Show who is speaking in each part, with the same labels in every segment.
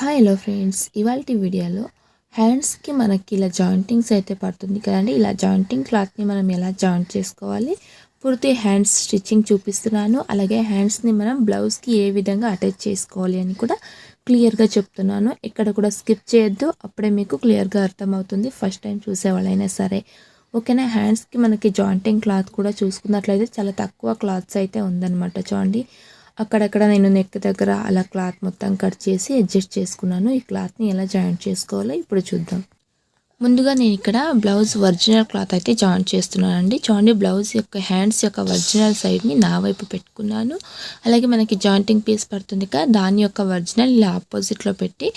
Speaker 1: Hello friends ఇవాళ వీడియోలో హ్యాండ్స్కి మనకి ఇలా జాయింటింగ్స్ అయితే పడుతుంది కదండి. ఇలా జాయింటింగ్ క్లాత్ని మనం ఎలా జాయింట్ చేసుకోవాలి? పూర్తి హ్యాండ్స్ స్టిచ్చింగ్ చూపిస్తున్నాను. అలాగే హ్యాండ్స్ని మనం బ్లౌజ్కి ఏ విధంగా అటాచ్ చేసుకోవాలి అని కూడా క్లియర్గా చెప్తున్నాను. ఇక్కడ కూడా స్కిప్ చేయొద్దు. అప్పుడే మీకు క్లియర్గా అర్థమవుతుంది. ఫస్ట్ టైం చూసేవాళ్ళైనా సరే. ఓకేనా? హ్యాండ్స్కి మనకి జాయింటింగ్ క్లాత్ కూడా చూసుకున్నట్లయితే చాలా తక్కువ క్లాత్స్ అయితే ఉందన్నమాట చూడండి. అక్కడక్కడ నేను నెక్ దగ్గర అలా క్లాత్ మొత్తం కట్ చేసి అడ్జస్ట్ చేసుకున్నాను. ఈ క్లాత్ని ఎలా జాయింట్ చేసుకోవాలో ఇప్పుడు చూద్దాం. ముందుగా నేను ఇక్కడ బ్లౌజ్ ఒరిజినల్ క్లాత్ అయితే జాయిన్ చేస్తున్నానండి. చూడండి బ్లౌజ్ యొక్క హ్యాండ్స్ యొక్క ఒరిజినల్ సైడ్ని నా వైపు పెట్టుకున్నాను. అలాగే మనకి జాయింటింగ్ పీస్ పడుతుంది కదా దాని యొక్క ఒరిజినల్ ఇలా ఆపోజిట్లో పెట్టి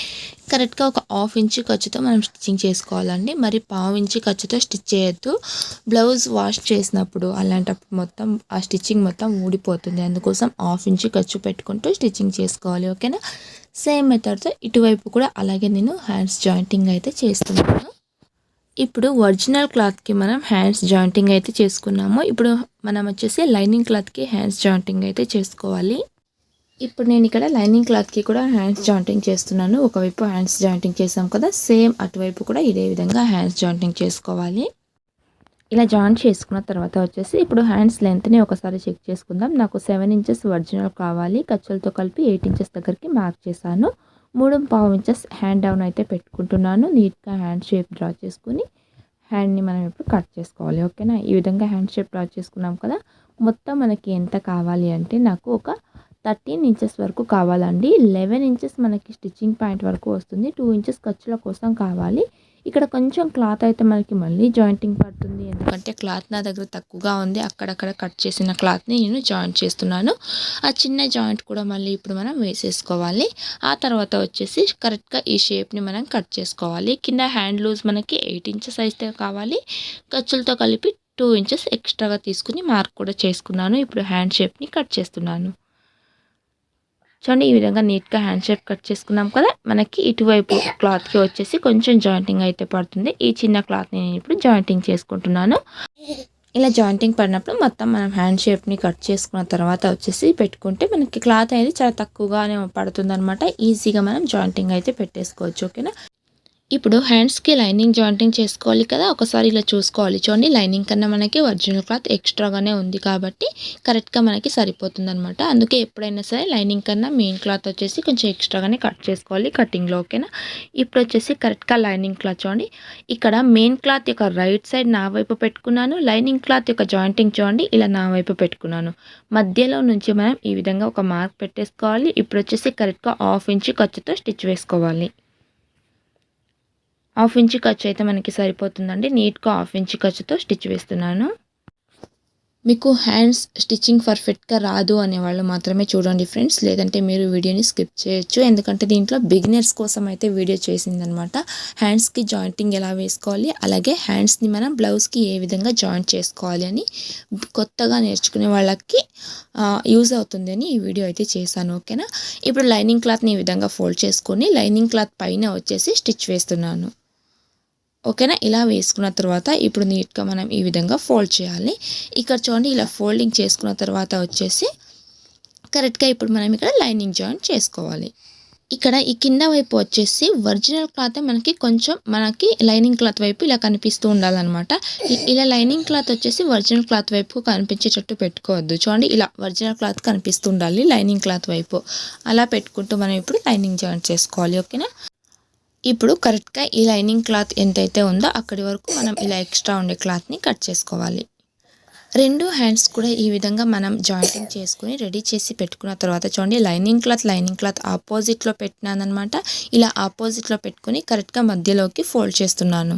Speaker 1: కరెక్ట్గా ఒక హాఫ్ ఇంచ్ ఖర్చుతో మనం స్టిచ్చింగ్ చేసుకోవాలండి. మరి పావు ఇంచు ఖర్చుతో స్టిచ్ చేయొద్దు. బ్లౌజ్ వాష్ చేసినప్పుడు అలాంటప్పుడు మొత్తం ఆ స్టిచ్చింగ్ మొత్తం ఊడిపోతుంది. అందుకోసం హాఫ్ ఇంచ్ ఖర్చు పెట్టుకుంటూ స్టిచ్చింగ్ చేసుకోవాలి ఓకేనా? సేమ్ మెథడ్తో ఇటువైపు కూడా అలాగే నేను హ్యాండ్స్ జాయింటింగ్ అయితే చేస్తున్నాను. ఇప్పుడు ఒరిజినల్ క్లాత్కి మనం హ్యాండ్స్ జాయింటింగ్ అయితే చేసుకున్నాము. ఇప్పుడు మనం వచ్చేసి లైనింగ్ క్లాత్కి హ్యాండ్స్ జాయింటింగ్ అయితే చేసుకోవాలి. ఇప్పుడు నేను ఇక్కడ లైనింగ్ క్లాత్కి కూడా హ్యాండ్స్ జాయింటింగ్ చేస్తున్నాను. ఒకవైపు హ్యాండ్స్ జాయింటింగ్ చేసాం కదా సేమ్ అటువైపు కూడా ఇదే విధంగా హ్యాండ్స్ జాయింటింగ్ చేసుకోవాలి. ఇలా జాయింట్ చేసుకున్న తర్వాత వచ్చేసి ఇప్పుడు హ్యాండ్స్ లెంత్ని ఒకసారి చెక్ చేసుకుందాం. నాకు సెవెన్ ఇంచెస్ ఒరిజినల్ కావాలి. ఖర్చులతో కలిపి ఎయిట్ ఇంచెస్ దగ్గరికి మార్క్ చేశాను. మూడు పావు ఇంచెస్ హ్యాండ్ డౌన్ అయితే పెట్టుకుంటున్నాను. నీట్గా హ్యాండ్ షేప్ డ్రా చేసుకుని హ్యాండ్ని మనం ఇప్పుడు కట్ చేసుకోవాలి. ఓకేనా ఈ విధంగా హ్యాండ్ షేప్ డ్రా చేసుకున్నాం కదా? మొత్తం మనకి ఎంత కావాలి అంటే నాకు ఒక థర్టీన్ ఇంచెస్ వరకు కావాలండి. లెవెన్ ఇంచెస్ మనకి స్టిచ్చింగ్ పాయింట్ వరకు వస్తుంది. టూ ఇంచెస్ ఖర్చుల కోసం కావాలి. ఇక్కడ కొంచెం క్లాత్ అయితే మనకి మళ్ళీ జాయింటింగ్ పడుతుంది. ఎందుకంటే క్లాత్ నా దగ్గర తక్కువగా ఉంది. అక్కడక్కడ కట్ చేసిన క్లాత్ని నేను జాయింట్ చేస్తున్నాను. ఆ చిన్న జాయింట్ కూడా మళ్ళీ ఇప్పుడు మనం వేసేసుకోవాలి. ఆ తర్వాత వచ్చేసి కరెక్ట్గా ఈ షేప్ని మనం కట్ చేసుకోవాలి. కింద హ్యాండ్ లూజ్ మనకి ఎయిట్ ఇంచెస్ అయితే కావాలి. ఖర్చులతో కలిపి టూ ఇంచెస్ ఎక్స్ట్రాగా తీసుకుని మార్క్ కూడా చేసుకున్నాను. ఇప్పుడు హ్యాండ్ షేప్ని కట్ చేస్తున్నాను. చూడండి ఈ విధంగా నీట్గా హ్యాండ్ షేప్ కట్ చేసుకున్నాం కదా మనకి ఇటువైపు క్లాత్కి వచ్చేసి కొంచెం జాయింటింగ్ అయితే పడుతుంది. ఈ చిన్న క్లాత్ని నేను ఇప్పుడు జాయింటింగ్ చేసుకుంటున్నాను. ఇలా జాయింటింగ్ పడినప్పుడు మొత్తం మనం హ్యాండ్ షేప్ని కట్ చేసుకున్న తర్వాత వచ్చేసి పెట్టుకుంటే మనకి క్లాత్ అనేది చాలా తక్కువగానే పడుతుంది అనమాట ఈజీగా మనం జాయింటింగ్ అయితే పెట్టేసుకోవచ్చు ఓకేనా? ఇప్పుడు హ్యాండ్స్కి లైనింగ్ జాయింటింగ్ చేసుకోవాలి కదా ఒకసారి ఇలా చూసుకోవాలి. చూడండి లైనింగ్ కన్నా మనకి ఒరిజినల్ క్లాత్ ఎక్స్ట్రాగానే ఉంది కాబట్టి కరెక్ట్గా మనకి సరిపోతుంది అనమాట అందుకే ఎప్పుడైనా సరే లైనింగ్ కన్నా మెయిన్ క్లాత్ వచ్చేసి కొంచెం ఎక్స్ట్రాగానే కట్ చేసుకోవాలి. కటింగ్లో ఓకేనా? ఇప్పుడు వచ్చేసి కరెక్ట్గా లైనింగ్ క్లాత్ చూడండి. ఇక్కడ మెయిన్ క్లాత్ యొక్క రైట్ సైడ్ నా వైపు పెట్టుకున్నాను లైనింగ్ క్లాత్ యొక్క జాయింటింగ్ చూడండి ఇలా నా వైపు పెట్టుకున్నాను. మధ్యలో నుంచి మనం ఈ విధంగా ఒక మార్క్ పెట్టేసుకోవాలి. ఇప్పుడు వచ్చేసి కరెక్ట్గా హాఫ్ ఇంచ్ ఖర్చుతో స్టిచ్ వేసుకోవాలి. హాఫ్ ఇంచ్ ఖర్చు అయితే మనకి సరిపోతుందండి. నీట్గా హాఫ్ ఇంచ్ ఖర్చుతో స్టిచ్ వేస్తున్నాను. మీకు హ్యాండ్స్ స్టిచ్చింగ్ పర్ఫెక్ట్గా రాదు అనేవాళ్ళు మాత్రమే చూడండి ఫ్రెండ్స్. లేదంటే మీరు వీడియోని స్కిప్ చేయొచ్చు. ఎందుకంటే దీంట్లో బిగినర్స్ కోసం అయితే వీడియో చేసిందనమాట. హ్యాండ్స్కి జాయింటింగ్ ఎలా వేసుకోవాలి? అలాగే హ్యాండ్స్ని మనం బ్లౌజ్కి ఏ విధంగా జాయింట్ చేసుకోవాలి అని కొత్తగా నేర్చుకునే వాళ్ళకి యూజ్ అవుతుంది అని ఈ వీడియో అయితే చేశాను. ఓకేనా? ఇప్పుడు లైనింగ్ క్లాత్ని ఈ విధంగా ఫోల్డ్ చేసుకొని లైనింగ్ క్లాత్ పైన వచ్చేసి స్టిచ్ వేస్తున్నాను. ఓకేనా? ఇలా వేసుకున్న తర్వాత ఇప్పుడు నీట్గా మనం ఈ విధంగా ఫోల్డ్ చేయాలి. ఇక్కడ చూడండి ఇలా ఫోల్డింగ్ చేసుకున్న తర్వాత వచ్చేసి కరెక్ట్గా ఇప్పుడు మనం ఇక్కడ లైనింగ్ జాయింట్ చేసుకోవాలి. ఇక్కడ ఈ కింద వైపు వచ్చేసి ఒరిజినల్ క్లాత్ మనకి కొంచెం మనకి లైనింగ్ క్లాత్ వైపు ఇలా కనిపిస్తూ ఉండాలన్నమాట. ఇలా లైనింగ్ క్లాత్ వచ్చేసి ఒరిజినల్ క్లాత్ వైపు కనిపించేటట్టు పెట్టుకోవద్దు. చూడండి ఇలా ఒరిజినల్ క్లాత్ కనిపిస్తూ ఉండాలి లైనింగ్ క్లాత్ వైపు. అలా పెట్టుకుంటూ మనం ఇప్పుడు లైనింగ్ జాయింట్ చేసుకోవాలి ఓకేనా? ఇప్పుడు కరెక్ట్గా ఈ లైనింగ్ క్లాత్ ఎంతైతే ఉందో అక్కడి వరకు మనం ఇలా ఎక్స్ట్రా ఉండే క్లాత్ని కట్ చేసుకోవాలి. రెండు హ్యాండ్స్ కూడా ఈ విధంగా మనం జాయింటింగ్ చేసుకుని రెడీ చేసి పెట్టుకున్న తర్వాత చూడండి లైనింగ్ క్లాత్ లైనింగ్ క్లాత్ ఆపోజిట్లో పెట్టినానమాట ఇలా ఆపోజిట్లో పెట్టుకుని కరెక్ట్గా మధ్యలోకి ఫోల్డ్ చేస్తున్నాను.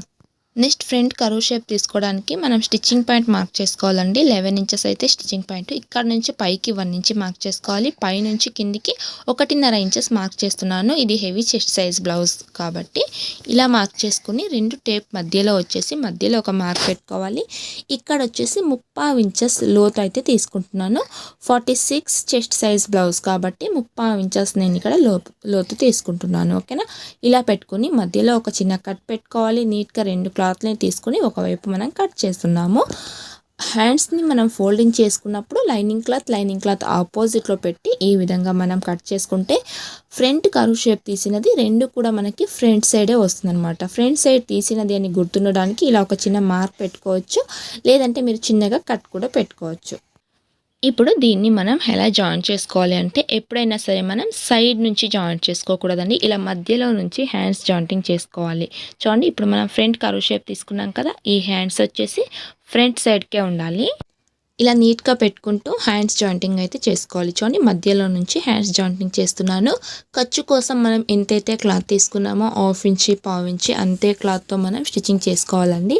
Speaker 1: నెక్స్ట్ ఫ్రంట్ కరువు షేప్ తీసుకోవడానికి మనం స్టిచ్చింగ్ పాయింట్ మార్క్ చేసుకోవాలండి. లెవెన్ ఇంచెస్ అయితే స్టిచ్చింగ్ పాయింట్. ఇక్కడ నుంచి పైకి వన్ ఇంచి మార్క్ చేసుకోవాలి. పై నుంచి కిందికి ఒకటిన్నర ఇంచెస్ మార్క్ చేస్తున్నాను. ఇది హెవీ చెస్ట్ సైజ్ బ్లౌజ్ కాబట్టి ఇలా మార్క్ చేసుకుని రెండు టేప్ మధ్యలో వచ్చేసి మధ్యలో ఒక మార్క్ పెట్టుకోవాలి. ఇక్కడ వచ్చేసి ముప్పావు ఇంచెస్ లోతు అయితే తీసుకుంటున్నాను. Forty six chest size blouse కాబట్టి ముప్పావు ఇంచెస్ నేను ఇక్కడ లోతు తీసుకుంటున్నాను. ఓకేనా? ఇలా పెట్టుకుని మధ్యలో ఒక చిన్న కట్ పెట్టుకోవాలి. నీట్గా రెండు క్లాత్ని తీసుకుని ఒకవైపు మనం కట్ చేస్తున్నాము. హ్యాండ్స్ని మనం ఫోల్డింగ్ చేసుకున్నప్పుడు లైనింగ్ క్లాత్ లైనింగ్ క్లాత్ ఆపోజిట్లో పెట్టి ఈ విధంగా మనం కట్ చేసుకుంటే ఫ్రంట్ కరువు షేప్ తీసినది రెండు కూడా మనకి ఫ్రంట్ సైడే వస్తుందన్నమాట. ఫ్రంట్ సైడ్ తీసినది అని గుర్తుండడానికి ఇలా ఒక చిన్న మార్క్ పెట్టుకోవచ్చు. లేదంటే మీరు చిన్నగా కట్ కూడా పెట్టుకోవచ్చు. ఇప్పుడు దీన్ని మనం ఎలా జాయిన్ చేసుకోవాలి అంటే ఎప్పుడైనా సరే మనం సైడ్ నుంచి జాయిన్ చేసుకోకూడదండి. ఇలా మధ్యలో నుంచి హ్యాండ్స్ జాయింటింగ్ చేసుకోవాలి. చూడండి ఇప్పుడు మనం ఫ్రంట్ కరువు షేప్ తీసుకున్నాం కదా ఈ హ్యాండ్స్ వచ్చేసి ఫ్రంట్ సైడ్కే ఉండాలి. ఇలా నీట్గా పెట్టుకుంటూ హ్యాండ్స్ జాయింటింగ్ అయితే చేసుకోవాలి. చూడండి మధ్యలో నుంచి హ్యాండ్స్ జాయింటింగ్ చేస్తున్నాను. ఖర్చు కోసం మనం ఎంతైతే క్లాత్ తీసుకున్నామో హాఫ్ ఇంచి పావు ఇంచి అంతే క్లాత్తో మనం స్టిచ్చింగ్ చేసుకోవాలండి.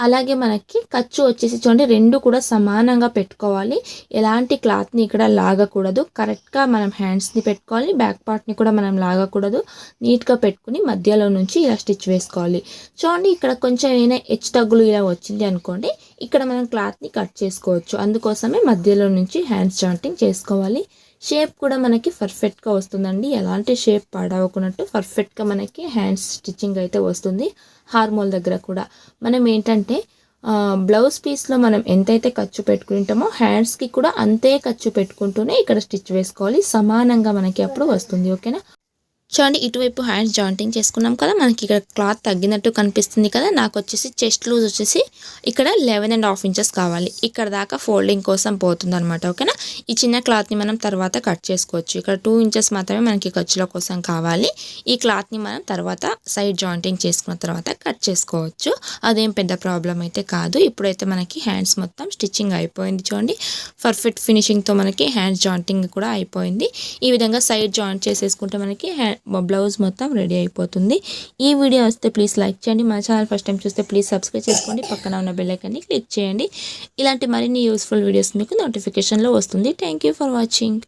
Speaker 1: అలాగే మనకి ఖర్చు వచ్చేసి చూడండి రెండు కూడా సమానంగా పెట్టుకోవాలి. ఎలాంటి క్లాత్ని ఇక్కడ లాగకూడదు. కరెక్ట్గా మనం హ్యాండ్స్ని పెట్టుకోవాలి బ్యాక్ పార్ట్ని కూడా మనం లాగకూడదు. నీట్గా పెట్టుకుని మధ్యలో నుంచి ఇలా స్టిచ్ వేసుకోవాలి. చూడండి ఇక్కడ కొంచెం ఏమైనా హెచ్చు తగ్గులు ఇలా వచ్చింది అనుకోండి ఇక్కడ మనం క్లాత్ని కట్ చేసుకోవచ్చు. అందుకోసమే మధ్యలో నుంచి హ్యాండ్స్ జాయింటింగ్ చేసుకోవాలి. షేప్ కూడా మనకి పర్ఫెక్ట్గా వస్తుందండి. ఎలాంటి షేప్ పాడవకున్నట్టు పర్ఫెక్ట్గా మనకి హ్యాండ్స్ స్టిచ్చింగ్ అయితే వస్తుంది. హార్మోల్ దగ్గర కూడా. మనం ఏంటంటే బ్లౌజ్ పీస్లో మనం ఎంతైతే ఖర్చు పెట్టుకుంటామో హ్యాండ్స్కి కూడా అంతే ఖర్చు పెట్టుకుంటూనే ఇక్కడ స్టిచ్ వేసుకోవాలి. సమానంగా మనకి అప్పుడు వస్తుంది. ఓకేనా చూడండి ఇటువైపు హ్యాండ్స్ జాయింటింగ్ చేసుకున్నాం కదా మనకి ఇక్కడ క్లాత్ తగ్గినట్టు కనిపిస్తుంది కదా నాకు వచ్చేసి చెస్ట్ లూజ్ వచ్చేసి ఇక్కడ లెవెన్ అండ్ హాఫ్ ఇంచెస్ కావాలి. ఇక్కడ దాకా ఫోల్డింగ్ కోసం పోతుంది అనమాట ఓకేనా ఈ చిన్న క్లాత్ని మనం తర్వాత కట్ చేసుకోవచ్చు. ఇక్కడ టూ ఇంచెస్ మాత్రమే మనకి ఖర్చుల కోసం కావాలి. ఈ క్లాత్ని మనం తర్వాత సైడ్ జాయింటింగ్ చేసుకున్న తర్వాత కట్ చేసుకోవచ్చు. అదేం పెద్ద ప్రాబ్లం అయితే కాదు. ఇప్పుడైతే మనకి హ్యాండ్స్ మొత్తం స్టిచ్చింగ్ అయిపోయింది చూడండి. పర్ఫెక్ట్ ఫినిషింగ్తో మనకి హ్యాండ్స్ జాయింటింగ్ కూడా అయిపోయింది. ఈ విధంగా సైడ్ జాయింట్ చేసేసుకుంటే మనకి హ్యాండ్ బ్లౌజ్ మొత్తం రెడీ అయిపోతుంది. ఈ వీడియో వస్తే ప్లీజ్ లైక్ చేయండి. మా ఛానల్ ఫస్ట్ టైం చూస్తే ప్లీజ్ సబ్స్క్రైబ్ చేసుకోండి. పక్కన ఉన్న బెల్లైకాన్ని క్లిక్ చేయండి. ఇలాంటి మరిన్ని యూస్ఫుల్ వీడియోస్ మీకు నోటిఫికేషన్లో వస్తుంది. Thank for watching